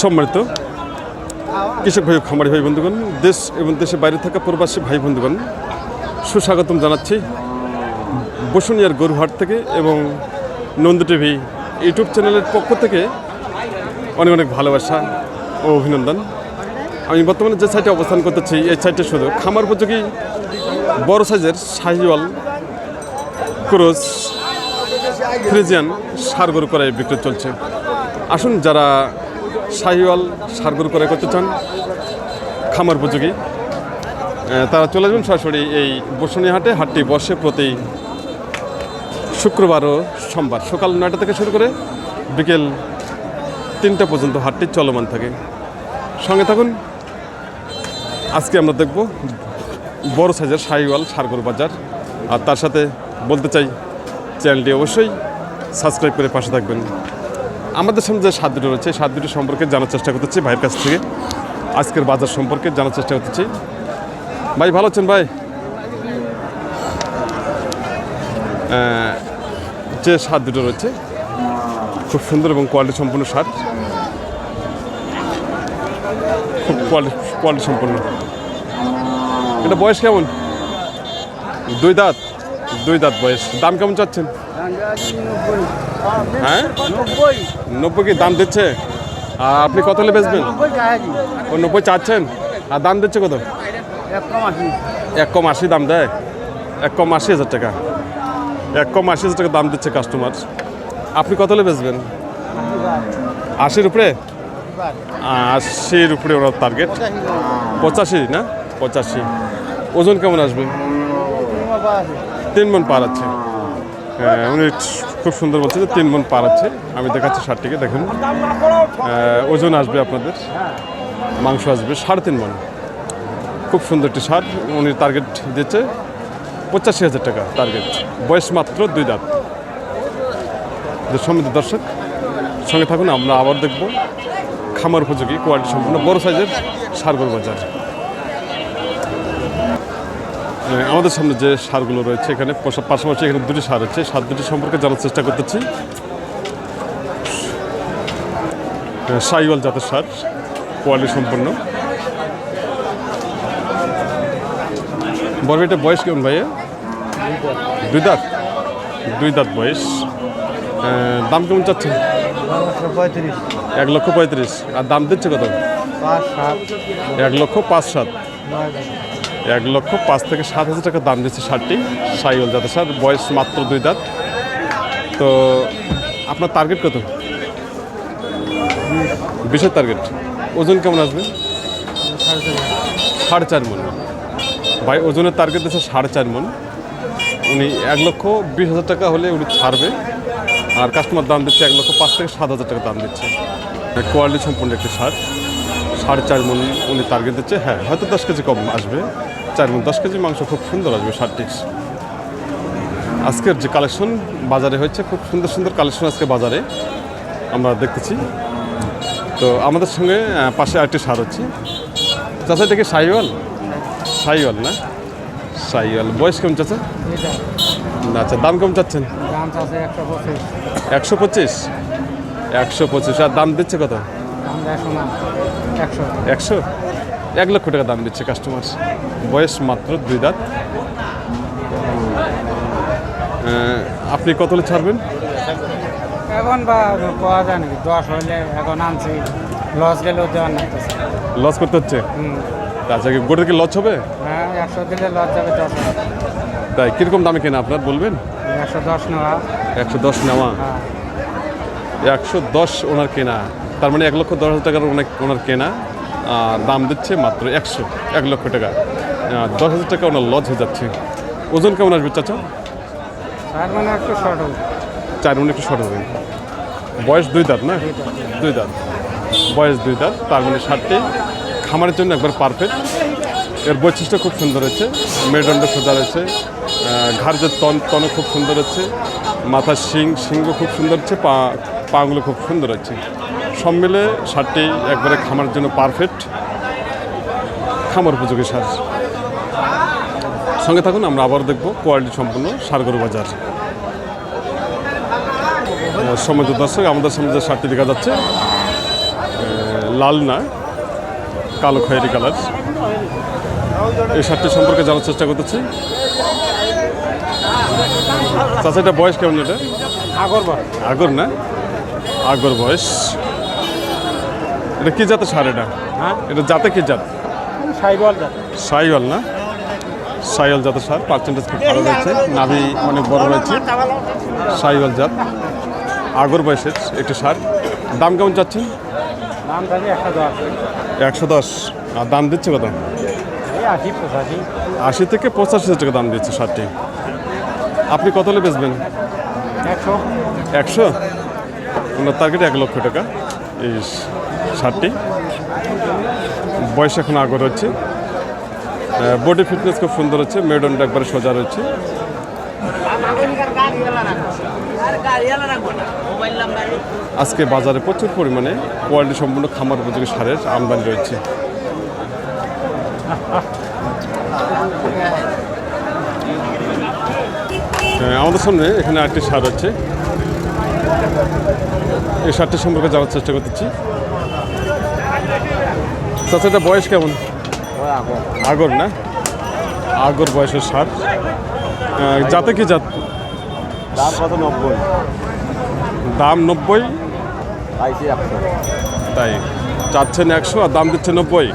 সম্মানিত কৃষক ভাই খামারি ভাই বন্ধুগণ, দেশ এবং দেশের বাইরে থাকা প্রবাসী ভাই বন্ধুগণ, সুস্বাগতম জানাচ্ছি বসুনিয়ার গরুহাট থেকে এবং নন্দী টিভি ইউটিউব চ্যানেলের পক্ষ থেকে অনেক অনেক ভালোবাসা ও অভিনন্দন। আমি বর্তমানে যে সাইটে অবস্থান করতেছি, এই সাইটে শুধু খামার উপযোগী বড় সাইজের শাহিওয়াল ক্রোজ ফ্রিজিয়ান সার গরু করাই বিক্রি চলছে। আসুন যারা শাহিওয়াল সার গরু করাই করতে চান। খামার উপযোগী। তারা চলে যাবেন সরাসরি এই বসুনি হাটে হাটটি বসে প্রতি শুক্রবার ও সোমবার। সকাল নয়টা থেকে শুরু করে বিকেল তিনটা পর্যন্ত হাটটি চলমান থাকে। সঙ্গে থাকুন, আজকে আমরা দেখব বড় সাইজের শাহিওয়াল সারগর বাজার। আর তার সাথে বলতে চাই, চ্যানেলটি অবশ্যই সাবস্ক্রাইব করে পাশে থাকবেন। আমাদের সামনে যে স্বাদ দুটো রয়েছে স্বাদ দুটো সম্পর্কে জানার চেষ্টা করতেছি ভাইয়ের কাছ থেকে। আজকের বাজার সম্পর্কে জানার চেষ্টা করতেছি। ভাই ভালো আছেন ভাই? যে স্বাদ দুটো রয়েছে খুব সুন্দর এবং কোয়ালিটি সম্পূর্ণ স্বাদ খুব কোয়ালিটি কোয়ালিটি সম্পূর্ণ এটা বয়স কেমন? দুই দাঁত দুই দাঁত বয়স। দাম কেমন চাচ্ছেন? হ্যাঁ? নব্বই কি দাম দিচ্ছে? আর আপনি কত হলে বেচবেন? ও, নব্বই চাচ্ছেন? আর দাম দিচ্ছে কত? এক কম আশি দাম দেয়। এক কম আশি হাজার টাকা। এক কম আশি হাজার টাকা দাম দিচ্ছে কাস্টমার আপনি কত হলে বেচবেন? আশির উপরে? আশির উপরে ওনার টার্গেট পঁচাশি, না? পঁচাশি। ওজন কেমন আসবে? তিন মন পার আছে। উনি খুব সুন্দর বলছে যে তিন মন পার আছে। আমি দেখাচ্ছি ষাটটিকে দেখুন। ওজন আসবে আপনাদের, মাংস আসবে সাড়ে তিন মন। খুব সুন্দর একটি সার উনি টার্গেট দিচ্ছে, পঁচাশি হাজার টাকা টার্গেট বয়স মাত্র দুই দাঁত। সমিত দর্শক, সঙ্গে থাকুন, আমরা আবার দেখব খামার উপযোগী কোয়ালিটি সম্পূর্ণ বড় সাইজের সারগর বাজার। আমাদের সামনে যে সারগুলো রয়েছে এখানে পাশা- পাশাপাশি এখানে দুটি সার আছে। সার দুটি সম্পর্কে জানার চেষ্টা করতেছি। সাইওয়াল জাতের সার কোয়ালিটি সম্পন্ন। বড় এটা বয়স কেমন ভাইয়া? দুই দাঁত? দুই দাঁত বয়স। দাম কেমন চাচ্ছেন? এক লক্ষ পঁয়ত্রিশ। আর দাম দিচ্ছে কত? এক লক্ষ পাঁচ সাত। এক লক্ষ পাঁচ থেকে সাত হাজার টাকা দাম দিচ্ছে শার্টটি সাইওয়াল জাতের সার বয়স মাত্র দুই দাঁত। তো আপনার টার্গেট কত? বিশের টার্গেট ওজন কেমন আসবে? সাড়ে চার মন। ভাই, ওজনের টার্গেট দিচ্ছে সাড়ে চার মন। উনি এক লক্ষ বিশ হাজার টাকা হলে উনি ছাড়বে। আর কাস্টমার দাম দিচ্ছে এক লক্ষ পাঁচ থেকে সাত হাজার টাকা দাম দিচ্ছে। কোয়ালিটি সম্পূর্ণ একটি সার সাড়ে চার মন উনি টার্গেট দিচ্ছে। হ্যাঁ হয়তো দশ কেজি কম আসবে। চার মন দশ কেজি মাংস খুব সুন্দর আসবে ষাটটি আজকের যে কালেকশন বাজারে হয়েছে খুব সুন্দর সুন্দর কালেকশন আজকে বাজারে আমরা দেখতেছি। তো আমাদের সঙ্গে পাশে আরেকটি সার হচ্ছে চাচা এটা কি সাইওয়াল? সাইওয়াল না? সাইওয়াল। বয়স কেমন চাচা? না আচ্ছা দাম কেমন চাচ্ছেন? একশো পঁচিশ। একশো পঁচিশ? আর দাম দিচ্ছে কত? একশো? এক লক্ষ টাকা দাম দিচ্ছে কাস্টমার বয়স মাত্র দুই দাঁত। আপনি কত হলে ছাড়বেন? এখন বা পাওয়া যায় নাকি? দশ হইলে এখন আনছি। লস গেলেও দেওয়ার লাগতেছে লস করতে হচ্ছে? আচ্ছা কি গোটা কি লস হবে? হ্যাঁ একশো দিলে লস যাবে দশ তাই কীরকম দামে কেনা আপনার বলবেন? একশো দশ নেওয়া। একশো দশ নেওয়া? হ্যাঁ। একশো দশ ওনার কেনা। তার মানে এক লক্ষ দশ হাজার টাকার অনেক ওনার কেনা। দাম দিচ্ছে মাত্র একশো এক লক্ষ টাকা। দশ হাজার টাকা ওনার লস হয়ে যাচ্ছে। ওজন কেমন আসবে চাচা? তার মানে একটু শর্ট হবে। চার মনে একটু শর্ট হবে। বয়স দুই দাঁত না? দুই দাঁত। বয়স দুই দাঁত তার মানে ষাটটি। খামারের জন্য একবার পারফেক্ট এর বৈশিষ্ট্য খুব সুন্দর হচ্ছে মেরুদণ্ড সোজা রয়েছে। আহ, ঘাড় যে তন তনও খুব সুন্দর হচ্ছে। মাথার শিং শিঙ্গ খুব সুন্দর হচ্ছে। পা পাগুলো খুব সুন্দর হচ্ছে। সব মিলে সারটি একবারে খামারের জন্য পারফেক্ট খামার উপযোগী সার। সঙ্গে থাকুন আমরা আবার দেখব কোয়ালিটি সম্পূর্ণ সারগরু বাজার। সময় দর্শক আমাদের সামনে যে শার্টটি দেখা যাচ্ছে লাল না কালো খয়েরি কালার। এই শার্টটি সম্পর্কে জানার চেষ্টা করতেছি। চাচা এটা বয়স কেমন এটা? আগর আগর না? আগর বয়স। এটা কি জাতের সার এটা? হ্যাঁ? এটা জাতে কি জাত? সাইবল যাতে সাইওয়াল না? সাইওয়াল জাতের সার পার্সেন্টেজ খুব ভালো রয়েছে নাভি অনেক বড় রয়েছে। সাইওয়াল জাত। আগর বয়সের একটি সার। দাম কেমন চাচ্ছেন? দাম থাকে একটা দশ। একশো দশ। আর দাম দিচ্ছে কত? আশি পঁচাশি। আশি থেকে পঁচাশি হাজার টাকা দাম দিচ্ছে সারটি। আপনি কত হলে বেচবেন? একশো। একশো? ওনার টার্গেট এক লক্ষ টাকা। এই শার্টটি বয়স এখন আগর হচ্ছে। বডি ফিটনেস খুব সুন্দর হচ্ছে। মেডনটা একবারে সোজা রয়েছে। আজকে বাজারে প্রচুর পরিমাণে কোয়ালিটি সম্পূর্ণ খামার উপযোগী সারের আমদানি রয়েছে। আমাদের সামনে এখানে আরেকটি সার আছে। এই সারটি সম্পর্কে জানার চেষ্টা করতেছি। চাচা এটা বয়স কেমন? আগর। না? আগর বয়সের সার যাতে কি জাত? দাম কত? নব্বই। দাম নব্বই? তাই। চাচ্ছেন একশো আর দাম দিচ্ছে নব্বই।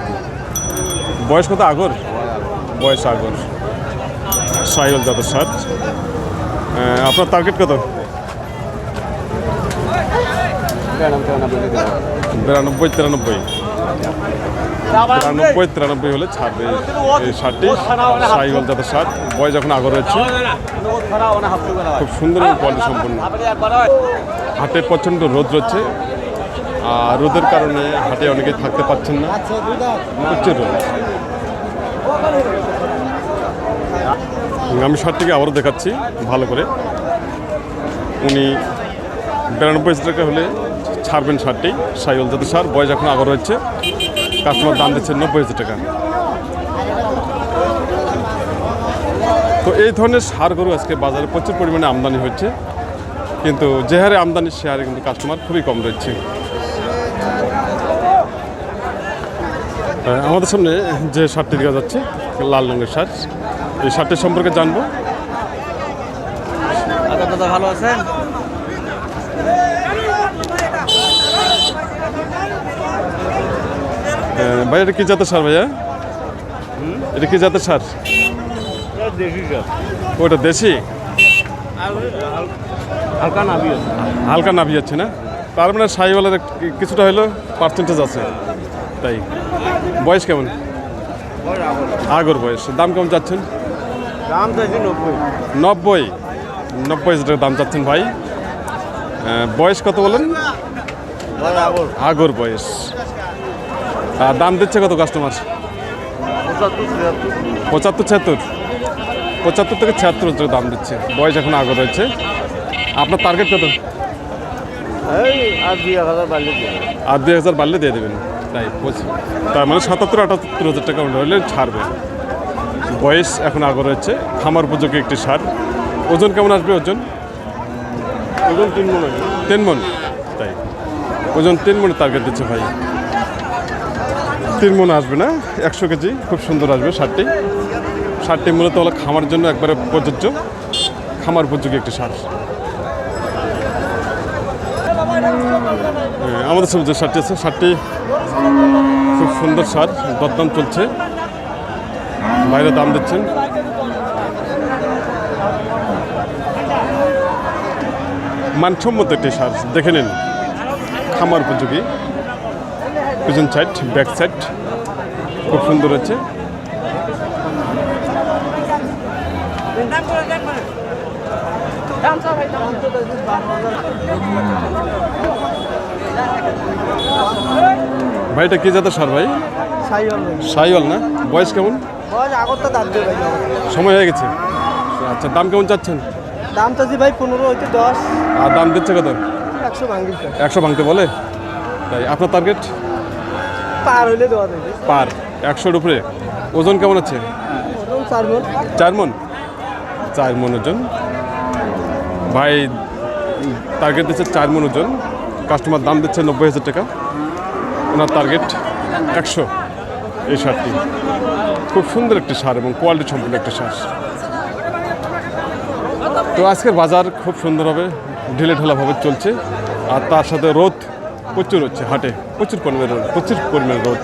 বয়স কত আগর? বয়স আগর। সাইল জাতের সার আপনার টার্গেট কত? বিরানব্বই তিরানব্বই। তিরানব্বই তিরানব্বই হলে ছাড়বে এই শার্টটি। সাইগল জাতের শার্ট। বয়স যখন আগর রয়েছে খুব সুন্দর এবং কোয়ালিটি সম্পূর্ণ হাটে প্রচণ্ড রোদ রয়েছে। আর রোদের কারণে হাটে অনেকে থাকতে পারছেন না। প্রচুর রোদ। আমি শার্টটিকে আবারও দেখাচ্ছি, ভালো করে। উনি বিরানব্বই টাকা হলে ছাড়বেন শার্টটি সাইল যাতে সার বয়স এখন আগর রয়েছে কাস্টমার দাম দিচ্ছে নব্বই হাজার টাকা। তো এই ধরনের সার গরু আজকে বাজারে প্রচুর পরিমাণে আমদানি হচ্ছে। কিন্তু যে হারে আমদানি, সে হারে কিন্তু কাস্টমার খুবই কম রয়েছে। আমাদের সামনে যে শার্টটি দেখা যাচ্ছে, লাল রঙের শার্ট এই শার্টের সম্পর্কে জানব। আচ্ছা ভালো আছেন? ভাই এটা কি জাতের সার ভাইয়া? এটা কি জাতের সার? স্যার ওটা দেশি? হালকা নাবি হালকা নাভি যাচ্ছে না? তার মানে সাইওয়ালের কিছুটা হলেও পার্সেন্টেজ আছে। তাই। বয়স কেমন? আগর বয়স। দাম কেমন চাচ্ছেন? দাম চাইছি নব্বই। নব্বই? নব্বই হাজার দাম চাচ্ছেন ভাই। বয়স কত বলেন? আগর বয়স। আর দাম দিচ্ছে কত কাস্টমার পঁচাত্তর ছিয়াত্তর। পঁচাত্তর থেকে ছিয়াত্তর দাম দিচ্ছে। বয়স এখন আগর রয়েছে আপনার টার্গেট কত? আর দুই হাজার বাড়লে দিয়ে দেবেন। তাই বুঝছি তার মানে সাতাত্তর আটাত্তর হাজার টাকা হলে ছাড়বে। বয়স এখন আগর রয়েছে খামার উপযোগী একটি সার। ওজন কেমন আসবে ওজন? ওজন তিন মনে তিন মন। তাই। ওজন তিন মনে টার্গেট দিচ্ছে ভাই। তিন মন আসবে না? একশো কেজি, খুব সুন্দর আসবে সারটি। সারটি মূলত হলো খামার জন্য একবারে প্রযোজ্য, খামার উপযোগী একটি সার। আমাদের সব যে সারটি আছে। সারটি খুব সুন্দর সার, দরদাম চলছে। বাইরে দাম দিচ্ছেন। মানসম্মত একটি সার, দেখে নিন। খামার উপযোগী। পিছন সাইড ব্যাক সাইড খুব সুন্দর আছে ভাইটা কি জাতের সার ভাই? সাইওয়াল না? বয়স কেমন? ভাই সময় হয়ে গেছে। আচ্ছা দাম কেমন চাচ্ছেন? দাম চাচ্ছি ভাই পনেরো হইতে দশ আর দাম দিচ্ছে কত? একশো একশো ভাঙতে বলে? তাই আপনার টার্গেট পার হইলে দেওয়া যাবে। পার একশোর উপরে। ওজন কেমন আছে? চার মন। চার মন? চার মন ওজন। ভাই টার্গেট দিচ্ছে চার মন ওজন। কাস্টমার দাম দিচ্ছে নব্বই হাজার টাকা। ওনার টার্গেট একশো। এই সারটি খুব সুন্দর একটি সার এবং কোয়ালিটি সম্পূর্ণ একটি সার তো আজকের বাজার খুব সুন্দর হবে ঢিলে ঢালাভাবে চলছে। আর তার সাথে রোদ প্রচুর হচ্ছে হাটে প্রচুর পরিমাণে প্রচুর পরিমাণে রোদ।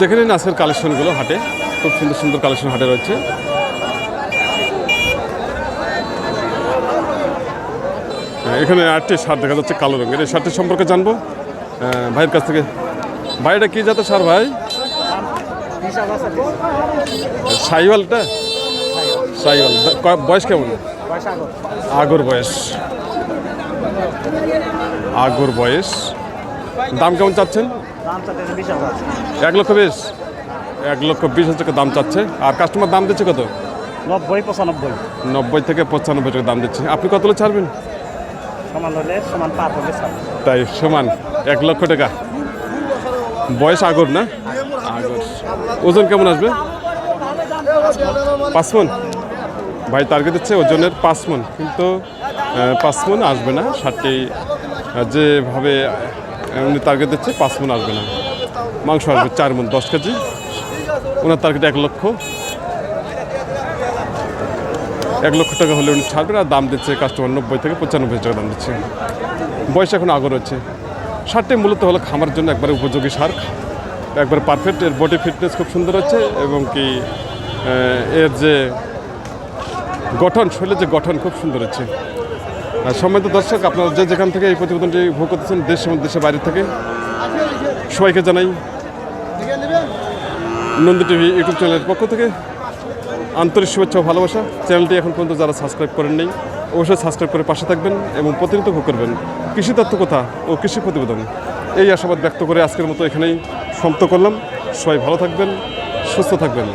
দেখে নিন আজকের কালেকশনগুলো হাটে খুব সুন্দর সুন্দর কালেকশন হাটে রয়েছে। এখানে আটটি শার্ট দেখা যাচ্ছে কালো রঙের এই শার্টের সম্পর্কে জানব? ভাইয়ের কাছ থেকে। ভাইটা কি জাতের সার ভাই? সাইওয়ালটা? সাইওয়াল। বয়স কেমন? আগর বয়স। আগর বয়স। দাম কেমন চাচ্ছেন? এক লক্ষ বিশ। এক লক্ষ বিশ হাজার টাকা দাম চাচ্ছে। আর কাস্টমার দাম দিচ্ছে কত? নব্বই পঁচানব্বই। নব্বই থেকে পঁচানব্বই টাকা দাম দিচ্ছে। আপনি কত ছাড়বেন? সমান হলে সমান পার হলে তাই সমান এক লক্ষ টাকা। বয়স আগর না? আগর। ওজন কেমন আসবে? পাঁচ মন। ভাই টার্গেট দিচ্ছে ওজনের পাঁচ মন। কিন্তু পাঁচ মন আসবে না ষাটটি যেভাবে উনি টার্গেট দিচ্ছে, পাঁচ মন আসবে না। মাংস আসবে চার মন, দশ কেজি। ওনার টার্গেট এক লক্ষ। এক লক্ষ টাকা হলে উনি ছাড়বেন আর দাম দিচ্ছে কাস্টমার নব্বই থেকে পঁচানব্বই টাকা দাম দিচ্ছে। বয়স এখন আগর হচ্ছে। সারটি মূলত হলো খামার জন্য একবারে উপযোগী সার। একবার পারফেক্ট এর বডি ফিটনেস খুব সুন্দর হচ্ছে এবং কি এর যে গঠন, শরীরের যে গঠন খুব সুন্দর হচ্ছে। সম্মানিত দর্শক, আপনারা যে যেখান থেকে এই প্রতিবেদনটি ভোগ করতেছেন, দেশ এবং দেশের বাইরে থেকে, সবাইকে জানাই নন্দী টিভি ইউটিউব চ্যানেলের পক্ষ থেকে আন্তরিক শুভেচ্ছা ও ভালোবাসা। চ্যানেলটি এখন পর্যন্ত যারা সাবস্ক্রাইব করেন নেই, অবশ্যই সাবস্ক্রাইব করে পাশে থাকবেন এবং প্রতিনিয়ত ভোগ করবেন। কৃষি তত্ত্ব কথা ও কৃষি প্রতিবেদন, এই আশাবাদ ব্যক্ত করে আজকের মতো এখানেই সমাপ্ত করলাম। সবাই ভালো থাকবেন, সুস্থ থাকবেন।